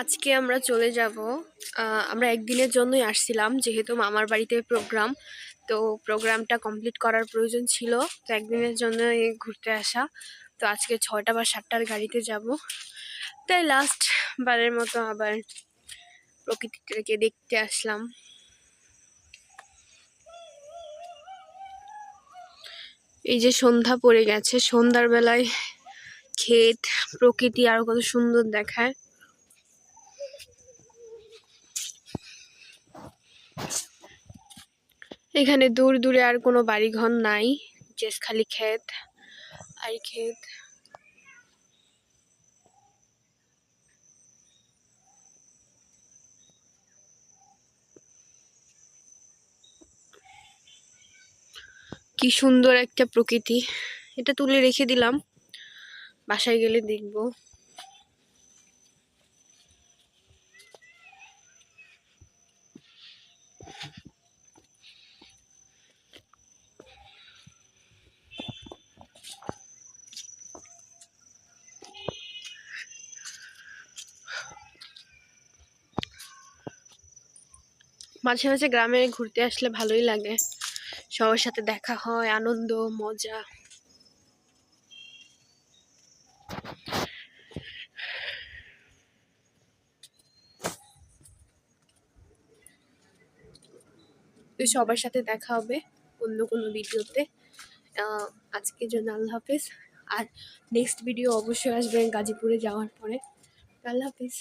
আজকে আমরা চলে যাব আমরা একদিনের জন্যই আসছিলাম, যেহেতু মামার বাড়িতে প্রোগ্রাম তো প্রোগ্রামটা কমপ্লিট করার প্রয়োজন ছিল, তো একদিনের জন্য ঘুরতে আসা। তো আজকে ছয়টা বা সাতটার গাড়িতে যাব। তাই লাস্ট বারের মতো আবার প্রকৃতিটাকে দেখতে আসলাম। এই যে সন্ধ্যা পড়ে গেছে, সন্ধ্যার বেলায় ক্ষেত প্রকৃতি আরও কত সুন্দর দেখায়। এখানে দূর দূরে আর কোনো বাড়িঘর নাই জাস্ট খালি ক্ষেত আর ক্ষেত। কি সুন্দর একটা প্রকৃতি। এটা তুলে রেখে দিলাম, বাসায় গেলে দেখব। মাঝে মাঝে গ্রামে ঘুরতে আসলে ভালোই লাগে। সবার সাথে দেখা হয়, আনন্দ, মজা। তো সবার সাথে দেখা হবে অন্য কোনো ভিডিওতে। আজকের জন্য আল্লাহ হাফিজ। আর নেক্সট ভিডিও অবশ্যই আসবে গাজীপুরে যাওয়ার পরে। আল্লাহ হাফিজ।